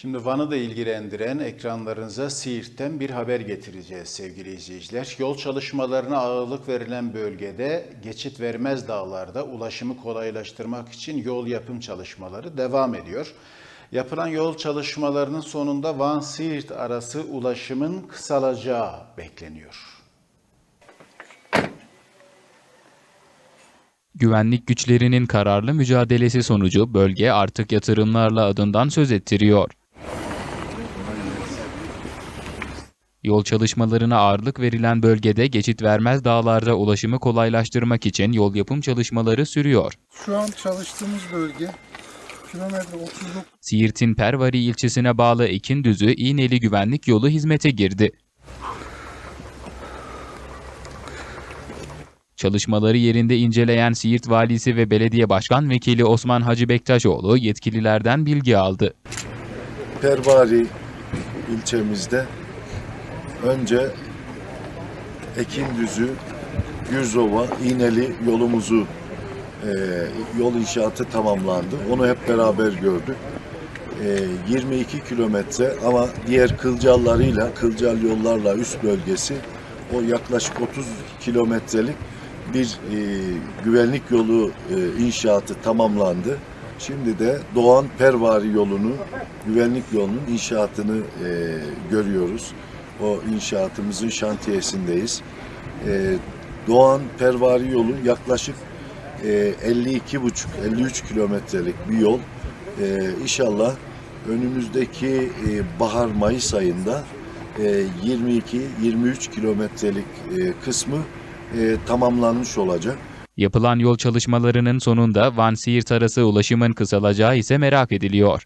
Şimdi Van'ı da ilgilendiren ekranlarınıza Siirt'ten bir haber getireceğiz sevgili izleyiciler. Yol çalışmalarına ağırlık verilen bölgede geçit vermez dağlarda ulaşımı kolaylaştırmak için yol yapım çalışmaları devam ediyor. Yapılan yol çalışmalarının sonunda Van-Siirt arası ulaşımın kısalacağı bekleniyor. Güvenlik güçlerinin kararlı mücadelesi sonucu bölge artık yatırımlarla adından söz ettiriyor. Yol çalışmalarına ağırlık verilen bölgede geçit vermez dağlarda ulaşımı kolaylaştırmak için yol yapım çalışmaları sürüyor. Şu an çalıştığımız bölge kilometre 39 Siirt'in Pervari ilçesine bağlı Ekindüzü İğneli Güvenlik Yolu hizmete girdi. Çalışmaları yerinde inceleyen Siirt Valisi ve Belediye Başkan Vekili Osman Hacı Bektaşoğlu yetkililerden bilgi aldı. Pervari ilçemizde önce Ekindüzü, Gürzova, İğneli yolumuzu e, yol inşaatı tamamlandı. Onu hep beraber gördük. E, 22 kilometre ama diğer kılcallarıyla, kılcal yollarla üst bölgesi o yaklaşık 30 kilometrelik bir e, güvenlik yolu e, inşaatı tamamlandı. Şimdi de Doğan Pervari yolunu, güvenlik yolunun inşaatını e, görüyoruz. O inşaatımızın şantiyesindeyiz. E, Doğan Pervari yolu yaklaşık e, 52,5-53 kilometrelik bir yol. E, inşallah önümüzdeki e, bahar-Mayıs ayında e, 22-23 kilometrelik e, kısmı e, tamamlanmış olacak. Yapılan yol çalışmalarının sonunda Van-Siirt arası ulaşımın kısalacağı ise merak ediliyor.